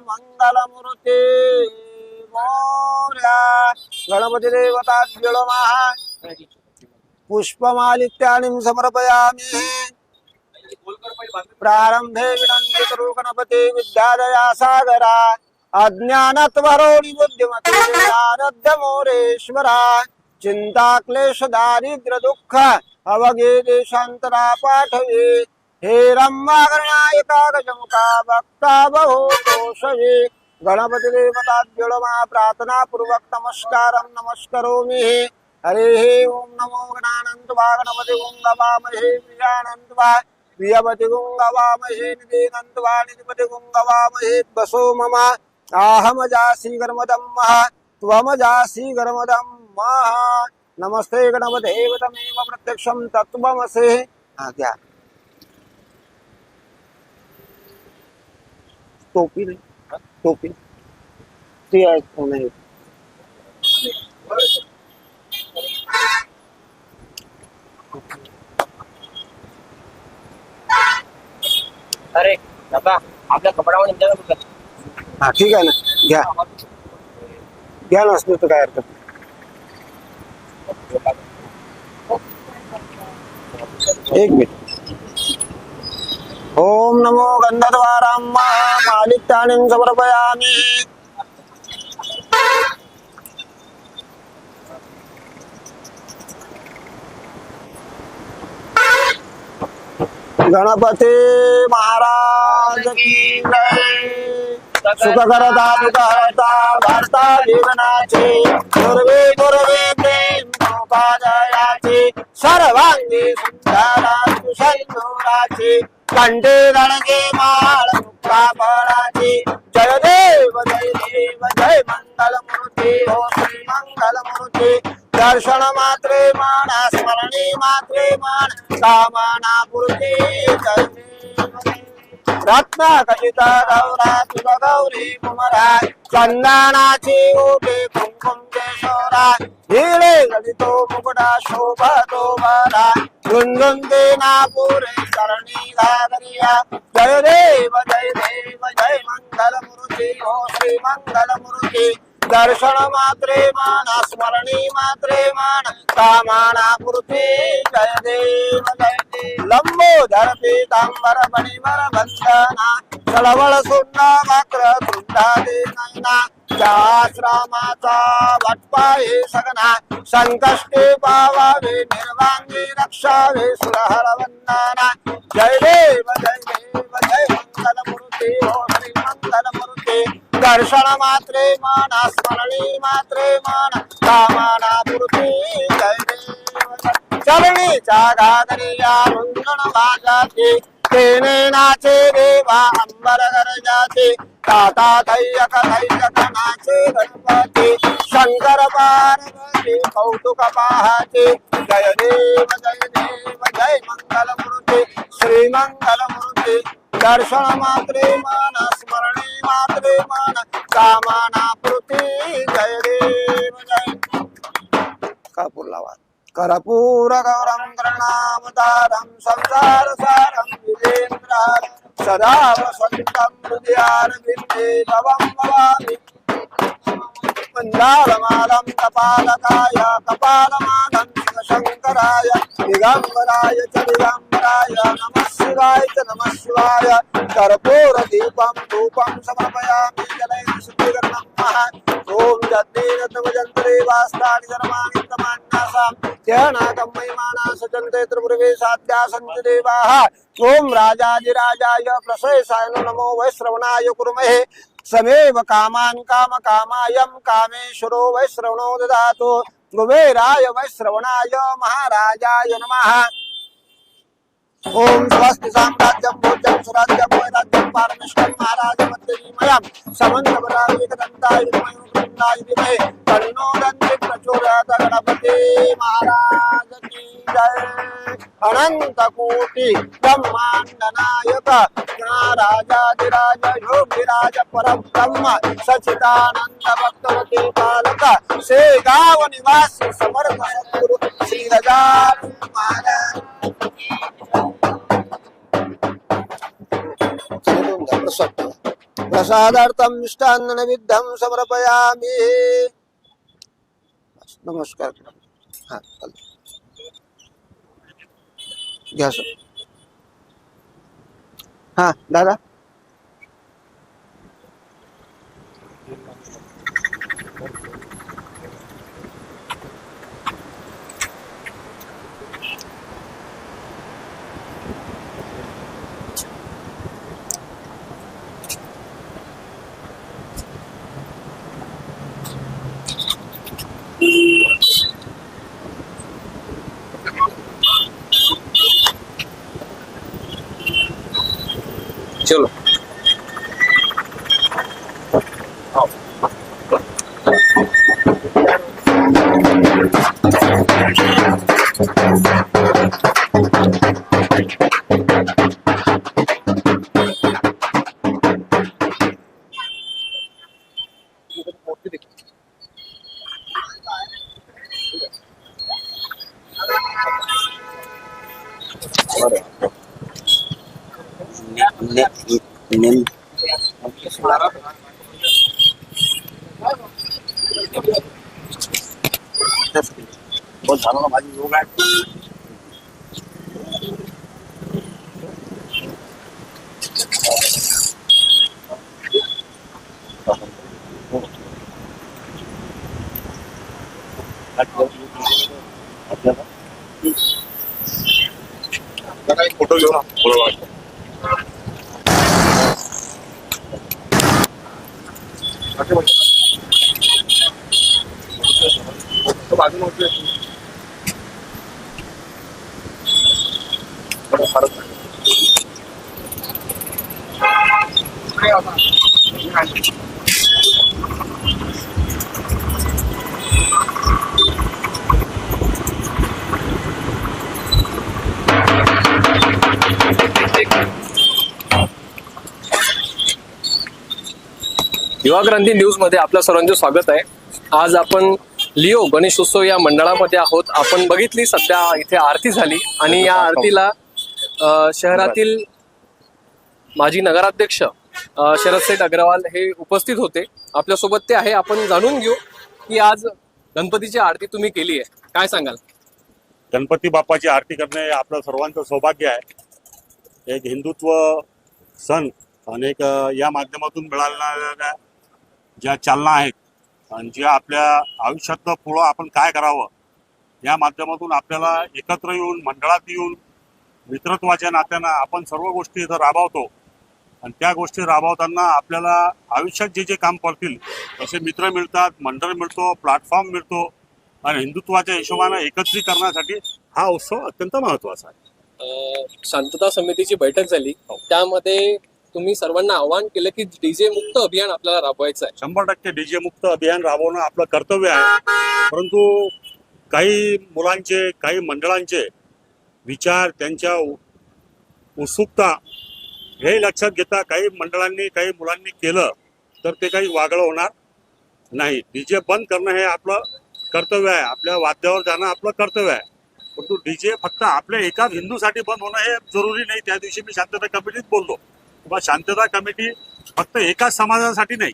मंगलमूर्ती मोर्या गणपती देवता महा पुष्पमालित्यानि समर्पयामि. प्रारंभे विनन्दितरो गणपति विद्यादया सागरा अज्ञानत्वरोणि बुद्धिमते मोरेश्वरा चिंता क्लेश दारिद्र्य दुःख अवगे देशांतरा पाठवे. हे रम्मागणायका गजमुखा भक्ता बहु दोषये गणपती देवताभ्यो मा प्रार्थना पूर्वक मी हे। हरे ओम नमो गणानंद वा गणपती गुंगवामहे विजानंद वा प्रियपती गुंग वामहे निदेनंद वा निधिपती गुंग वामहे बसो मम। आहमजासि गर्मदम महा त्वमजासि गर्मदम महा नमस्ते गणपते तमेव प्रत्यक्षं तत्त्वमसि। हा घ्या टोपी नाही. टोपी. ती नाही अरे दादा आपल्या कपड्यावर हा ठीक आहे ना. घ्या. घ्या नसलं तर काय हरकत नाही. एक मिनिट. ओम नमो गंधद्वारां मालित्यानिं समर्पयामि। गणपती महाराज की जय। सुख करता दुःख हरता वार्ता जीवनाचे पूर्वे पूर्वे प्रेम जयाचे सर्वांगी सुंदरा सुसंदुराचे कंठे रणगे माळ मुक्ता जय देव जय देव जय मंगल मूर्ती हो श्री मंगल मूर्ती दर्शन मात्रे माना स्मरणे मात्रे माण. कामना पूर्ती जय रत्न कचिता गौरा तुला गौरी कुमरा चंदनाची ओटे कुंकुम केशोरा हिरे गलितो मुकुटा शोभतो बरा दे नापुरे सरणी घागरिया जय देव जय देव जय मंगल मूर्ती हो श्री मंगल मूर्ती दर्शन मात्रे मान स्मरणी मात्रे मान कामाना पूर्ती जय देव जय देव लंबोदर पीतांबर मणिवर बंधना चळवळ सुंद वक्र वृंदादे नयना शास्त्रामाचा वटपाये सगना संकष्टे पावावे निर्वांगी रक्षावे सुरहर वंदना जय देव जय देव जय मंगल मूर्ती हो श्री मंगल। मूर्ती दर्शन मात्रे मान स्मरणी मात्रे मान कामाना पूर्ती जय देव। जय चरणीच्या भागाचे तेने नाचे देवा अंबर गरजाचे ताता धैयक धैयक नाचे गणपती शंकर पार्वती कौतुक पाहाचे जय देव जय देव जय मंगल मूर्ती श्री मंगल मूर्ती दर्शन मात्रे मान स्मरणी लावा कर्पूर गौरं गृणामदारं संसार सारं विजेन्द्रार सदा वसन्तं हृदयारविन्दे भवं भवामि मन्दारमालं कपालकाय कपालमानं शिवशङ्कराय दिगम्बराय च दिगम्बराय नमः शिवाय च नमः शिवाय। कर्पूरदीपं धूपं समर्पयामि जलैः शुद्धिकरणं ॐ जद्दीरत्नभजन्तरे वास्तानि सर्वाणि प्रमाण्यासां ध्यानाकं महिमाना सजन्ते त्रिपुरवे साध्या सन्ति देवाः। ॐ राजाधिराजाय प्रसयसाय नमो वै श्रवणाय कुर्महे। समेव कामान् काम कामायं कामेश्वरो वै श्रवणो ददातु। कुबेराय वै श्रवणाय महाराजाय नमः। ओम स्वस्ति साम्राज्यम भोजन स्वराज्यम वैराज्यम पारमेश्वर साम्राज्यं भोज्यं सुराज्यं वैराज्यं पारमेष्ठं एक समन्वयकदन्ताय विद्महे वक्रतुण्डाय धीमहि तन्नो रंजित प्रचोदयात् गणपति महाराज की जय। अनंत कोटि ब्रह्मांड नायक राजाधिराज योगिराज परम ब्रह्म सचिदानंद भक्तवती पालक शेगाव निवासी समर्थ सद्गुरु श्री गजानन महाराज प्रसाद प्रसादार्थम मिष्टान्न नैवेद्यम समर्पयामी। नमस्कार। हा घ्या सर। हा दादा? बहुत झालं ना माझी योग आहे फोटो घेऊ युवा क्रांती न्यूजमध्ये आपल्या सर्वांचे स्वागत आहे. आज आपण लिओ गणेशोत्सव या मंडळामध्ये आहोत. आपण बघितली सध्या इथे आरती झाली आणि या आरतीला शहरातील माजी नगराध्यक्ष शरद सेठ अग्रवाल हे उपस्थित होते. आपल्यासोबत ते आहे. आपण जाणून घेऊ की आज गणपतीची आरती तुम्ही केली आहे. काय सांगाल? गणपती बाप्पाची आरती करणे हे आपलं सर्वांचं सौभाग्य आहे. एक हिंदुत्व सण आणि एक या माध्यमातून मिळालेल्या ज्या चालना आहेत आणि ज्या आपल्या आयुष्यातलं पुढं आपण काय करावं या माध्यमातून आपल्याला एकत्र येऊन मंडळात येऊन मित्रत्वाच्या नात्यानं आपण सर्व गोष्टी इथं राबवतो. आणि त्या गोष्टी राबवताना आपल्याला आयुष्यात जे जे काम पडतील तसे मित्र मिळतात मंडळ मिळतो प्लॅटफॉर्म मिळतो आणि हिंदुत्वाच्या हिशोबानं एकत्रीकरणासाठी हा उत्सव अत्यंत महत्त्वाचा आहे. शांतता समितीची बैठक झाली. त्यामध्ये तुम्ही सर्वांना आवाहन केलं की डीजे मुक्त अभियान आपल्याला राबवायचं आहे. शंभर टक्के डीजे मुक्त अभियान राबवणं आपलं कर्तव्य आहे. परंतु काही मुलांचे काही मंडळांचे विचार त्यांच्या उत्सुकता हे लक्षात घेता काही मंडळांनी काही मुलांनी केलं तर ते काही वागळं होणार नाही. डीजे बंद करणं हे आपलं कर्तव्य आहे. आपल्या वाद्यावर जाणं आपलं कर्तव्य आहे. परंतु डीजे फक्त आपल्या एकाच हिंदूसाठी बंद होणं हे जरुरी नाही. त्या दिवशी मी शांतता कमिटीत बोललो. किंवा शांतता कमिटी फक्त एकाच समाजासाठी नाही.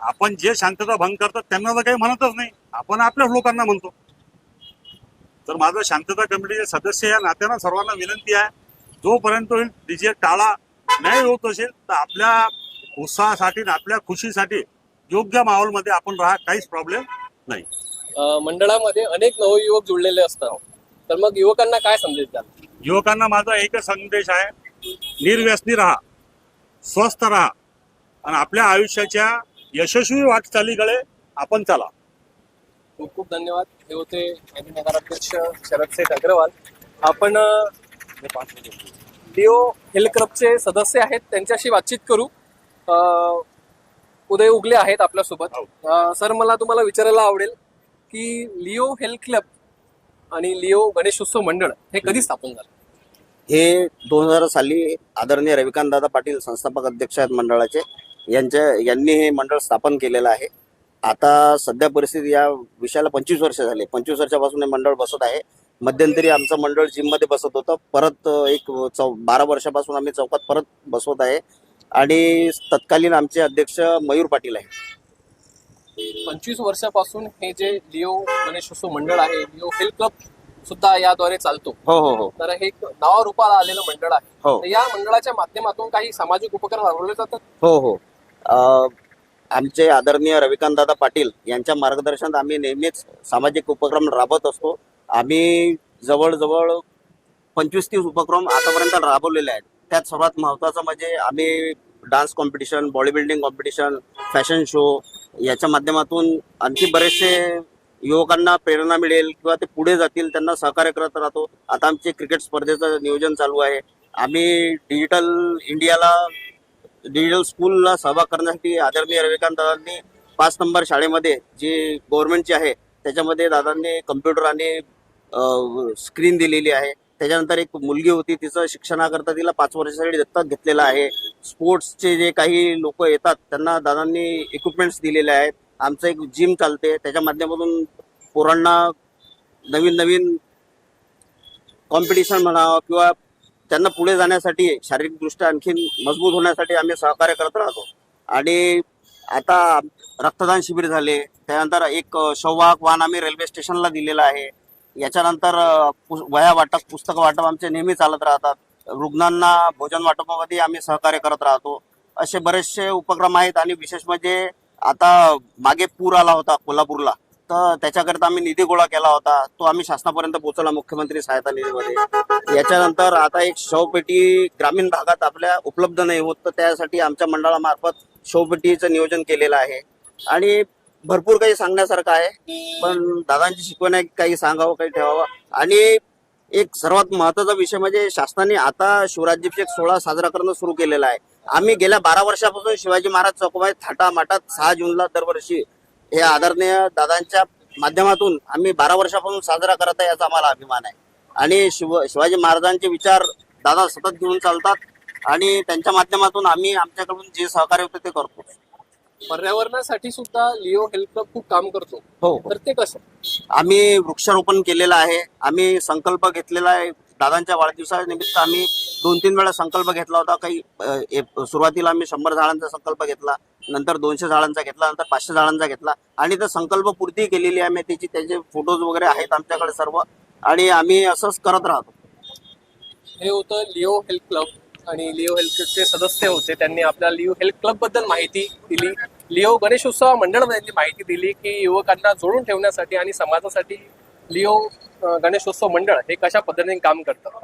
आपण जे शांतता भंग करतात त्यांना तर काही म्हणतच नाही. आपण आपल्याच लोकांना म्हणतो. तर माझं शांतता कमिटीचे सदस्य या नात्यानं सर्वांना विनंती आहे. जोपर्यंत डीजे टाळा नाही होत असेल तर आपल्या उत्साहासाठी आणि आपल्या खुशीसाठी योग्य माहोलमध्ये आपण राहा काहीच प्रॉब्लेम नाही. मंडळामध्ये अनेक नवयुवक जुळलेले असतात. तर मग युवकांना काय संदेश द्याल? युवकांना माझा एकच संदेश आहे निर्व्यसनी राहा स्वस्थ राहा आणि आपल्या आयुष्याच्या यशस्वी वाटचालीकडे आपण चला. खूप खूप धन्यवाद. हे होते नगराध्यक्ष शरद शेठ अग्रवाल. आपण लिओ हिल क्लबचे सदस्य आहेत त्यांच्याशी बातचीत करू. उदय उगले आहेत आपल्यासोबत. अ, सर मला तुम्हाला विचारायला आवडेल की लिओ हेल्थ क्लब आणि लिओ गणेशोत्सव मंडळ हे कधी स्थापन झालं? हे दोन हजार साली आदरणीय रविकांत दादा पाटील संस्थापक अध्यक्ष आहेत मंडळाचे. यांच्या यांनी हे मंडळ स्थापन केलेलं आहे. आता सध्या परिस्थिती या विषयाला पंचवीस वर्ष झाले. पंचवीस वर्षापासून हे मंडळ बसत आहे. मध्यंतरी आमचं मंडळ जिममध्ये बसत होतं. परत एक चौ बारा वर्षापासून आम्ही चौकात परत बसवत आहे. आणि तत्कालीन आमचे अध्यक्ष मयूर पाटील आहे पंचवीस वर्षापासून हे जे लिओ गणेशोत्सव मंडळ आहे लिओ हेल्थ क्लब सुद्धा याद्वारे चालतो. हो हो हो. तर हे एक नावारूपाला आलेलं मंडळ आहे. हो. तर या मंडळाच्या माध्यमातून काही सामाजिक उपक्रम राबवले जातात? हो हो. आमचे आदरणीय रविकांत दादा पाटील यांच्या मार्गदर्शनात आम्ही नेहमीच सामाजिक उपक्रम राबवत असतो. आम्ही जवळजवळ पंचवीस तीस उपक्रम आतापर्यंत राबवलेले आहेत. त्यात सर्वात महत्त्वाचं म्हणजे आम्ही dance competition body building competition fashion show याच्या माध्यमातून आणखी बरेचसे युवकांना प्रेरणा मिळेल किंवा ते पुढे जातील त्यांना सहकार्य करत राहतो. आता आमचे क्रिकेट स्पर्धेचं नियोजन चालू आहे. आम्ही डिजिटल इंडियाला डिजिटल स्कूलला सहभाग करण्यासाठी आदरणीय रविकांत दादांनी पाच नंबर शाळेमध्ये जी गव्हर्नमेंटची आहे त्याच्यामध्ये दादांनी कम्प्युटर आणि स्क्रीन दिलेली आहे. त्याच्यानंतर एक मुलगी होती तिचं शिक्षणाकरता तिला पाच वर्षासाठी दत्तक घेतलेलं आहे. स्पोर्ट्सचे जे काही लोक येतात त्यांना दादांनी इक्विपमेंट्स दिलेले आहेत. आमचं एक जिम चालते. त्याच्या माध्यमातून पोरांना नवीन नवीन कॉम्पिटिशन म्हणावं किंवा त्यांना पुढे जाण्यासाठी शारीरिकदृष्ट्या आणखीन मजबूत होण्यासाठी आम्ही सहकार्य करत राहतो. आणि आता रक्तदान शिबिर झाले. त्यानंतर एक शववाहक वाहन आम्ही रेल्वे स्टेशनला दिलेला आहे. याच्यानंतर अ, वह्या वाटप पुस्तक वाटप आमचे नेहमी चालत राहतात. रुग्णांना भोजन वाटपामध्ये आम्ही सहकार्य करत राहतो. असे बरेचसे उपक्रम आहेत आणि विशेष म्हणजे आता मागे पूर आला होता कोल्हापूरला. तर त्याच्याकरिता आम्ही निधी गोळा केला होता. तो आम्ही शासनापर्यंत पोहोचवला मुख्यमंत्री सहायता निधीमध्ये. याच्यानंतर आता एक शवपेटी ग्रामीण भागात आपल्या उपलब्ध नाही होत तर त्यासाठी आमच्या मंडळामार्फत शवपेटीचं नियोजन केलेलं आहे. आणि भरपूर काही सांगण्यासारखं आहे. पण दादांची शिकवण आहे काही सांगावं काही ठेवावं. आणि एक सर्वात महत्त्वाचा विषय म्हणजे शासनाने आता शिवराज्याभिषेक सोहळा साजरा करणं सुरू केलेला आहे. आम्ही गेल्या बारा वर्षापासून शिवाजी महाराज चौकामध्ये थाटामाटात सहा जूनला दरवर्षी हे आदरणीय दादांच्या माध्यमातून आम्ही बारा वर्षापासून साजरा करत आहे याचा आम्हाला अभिमान आहे. आणि शिव शिवाजी महाराजांचे विचार दादा सतत घेऊन चालतात आणि त्यांच्या माध्यमातून आम्ही आमच्याकडून जे सहकार्य होते ते करतो. पर्यावरणासाठी सुद्धा लिओ हेल्थ क्लब खूप काम करतो. हो. तर ते कसं? आम्ही वृक्षारोपण केलेलं आहे. आम्ही संकल्प घेतलेला आहे. दादांच्या वाढदिवसानिमित्त आम्ही दोन तीन वेळा संकल्प घेतला होता. काही अ, सुरुवातीला आम्ही शंभर झाडांचा संकल्प घेतला. नंतर दोनशे झाडांचा घेतला. नंतर पाचशे झाडांचा घेतला. आणि तो संकल्प पूर्ती केलेली आहे. आम्ही त्याची त्याचे फोटोज वगैरे आहेत आमच्याकडे सर्व. आणि आम्ही असंच करत राहतो. हे होतं लिओ हेल्थ क्लब आणि लिओ हेल्थ क्लबचे सदस्य होते. त्यांनी आपल्या लिओ हेल्थ क्लबबद्दल माहिती दिली. लिओ गणेशोत्सव मंडळामध्ये त्यांनी माहिती दिली की युवकांना जोडून ठेवण्यासाठी आणि समाजासाठी लिओ गणेशोत्सव मंडळ हे कशा पद्धतीने काम करतं?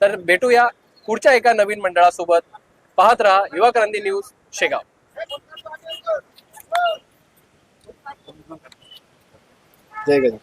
तर भेटूया पुढच्या एका नवीन मंडळासोबत. पाहत राहा युवा क्रांती न्यूज शेगाव. जय गणेश.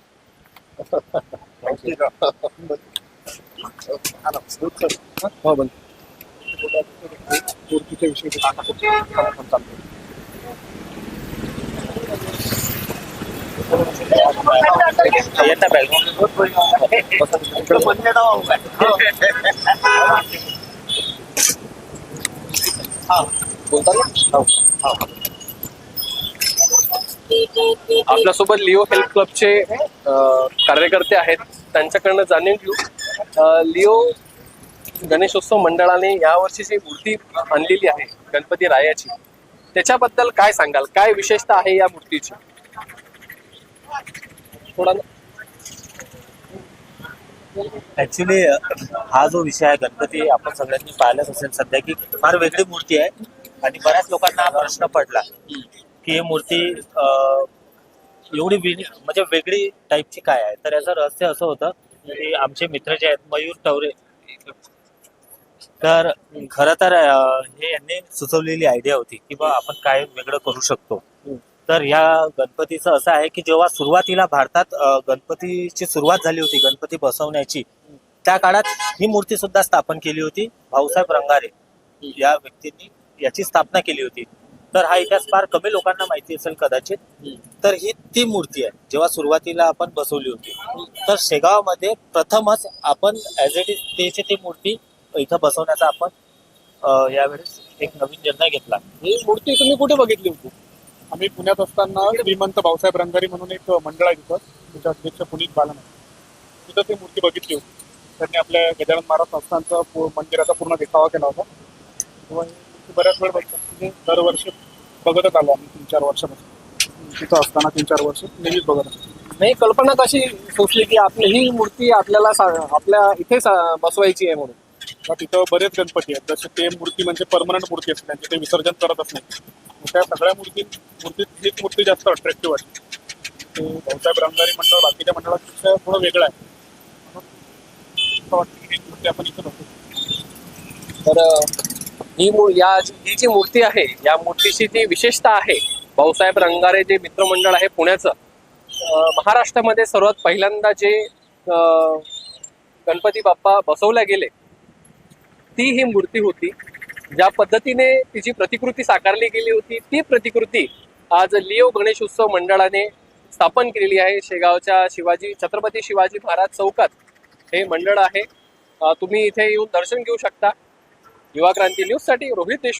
हो बन लिओ हेल्थ क्लबचे कार्यकर्ते आहेत. त्यांच्याकडनं जाणून घेऊ. लिओ गणेशोत्सव मंडळाने यावर्षी जी मूर्ती आणलेली आहे गणपती रायाची. त्याच्याबद्दल काय सांगाल? काय विशेषता आहे या मूर्तीची? थोडा ऍक्च्युली हा जो विषय आहे गणपती आपण सगळ्यांनी पाहिलाच असेल सध्या की फार वेगळी मूर्ती आहे. आणि बऱ्याच लोकांना हा प्रश्न पडला की ही मूर्ती अं, एवढी म्हणजे वेगळी टाईपची काय आहे? तर याचं रहस्य असं होतं की आमचे मित्र जे आहेत मयूर टवरे तर खरं तर हे यांनी सुचवलेली आयडिया होती की बा आपण काय वेगळं करू शकतो. तर ह्या गणपतीचं असं आहे की जेव्हा सुरुवातीला भारतात गणपतीची सुरुवात झाली होती गणपती बसवण्याची त्या काळात ही मूर्ती सुद्धा स्थापन केली होती भाऊसाहेब रंगारे. या व्यक्तींनी याची स्थापना केली होती. तर हा इतिहास फार कमी लोकांना माहिती असेल कदाचित. तर ही ती मूर्ती आहे जेव्हा सुरुवातीला आपण बसवली होती. तर शेगावमध्ये प्रथमच आपण ऍज इट इज त्याची ती मूर्ती इथं बसवण्याचा आपण यावेळेस एक नवीन निर्णय घेतला. ही मूर्ती तुम्ही कुठे बघितली होती? आम्ही पुण्यात असताना श्रीमंत भाऊसाहेब रंगारी म्हणून एक मंडळ आहे तिथं. त्याचे अध्यक्ष पुनीत बालन आहे तिथं ती मूर्ती बघितली होती. त्यांनी आपल्या गजानन महाराज संस्थांचा पू- मंदिराचा पूर्ण देखावा केला होता. तेव्हा ही बऱ्याच वेळ बघतात दरवर्षी बघतच आलो आम्ही तीन चार वर्षापासून. तिथं असताना तीन चार वर्ष नेहमीच बघत असतो. नाही कल्पना कशी सुचली की आपली ही मूर्ती आपल्याला सा- आपल्या इथे सा- बसवायची आहे म्हणून? तर तिथं बरेच गणपती आहेत. जसे ते मूर्ती म्हणजे परमनंट मूर्ती असते त्यांचे ते विसर्जन करतच नाही त्या सगळ्या मूर्ती मूर्तीत एक मूर्ती जास्त अट्रॅक्टिव्ह आहे. तो भाऊसाहेब रामदारी मंडळ बाकीच्या मंडळापेक्षा थोडं वेगळं आहे. म्हणून वाटतं की ही मूर्ती आपण इथं बघू. तर ही मू- या ही जी मूर्ती आहे या मूर्तीची जी विशेषता आहे भाऊसाहेब रंगारे जे मित्रमंडळ आहे पुण्याचं. महाराष्ट्रामध्ये सर्वात पहिल्यांदा जे गणपती बाप्पा बसवल्या गेले ती ही मूर्ती होती. ज्या पद्धतीने तिची प्रतिकृती साकारली गेली होती ती प्रतिकृती आज लिओ गणेश उत्सव मंडळाने स्थापन केलेली आहे. शेगावच्या शिवाजी छत्रपती शिवाजी महाराज चौकात हे मंडळ आहे. तुम्ही इथे येऊन दर्शन घेऊ शकता. युवा क्रांती न्यूजसाठी रोहित देशमुख.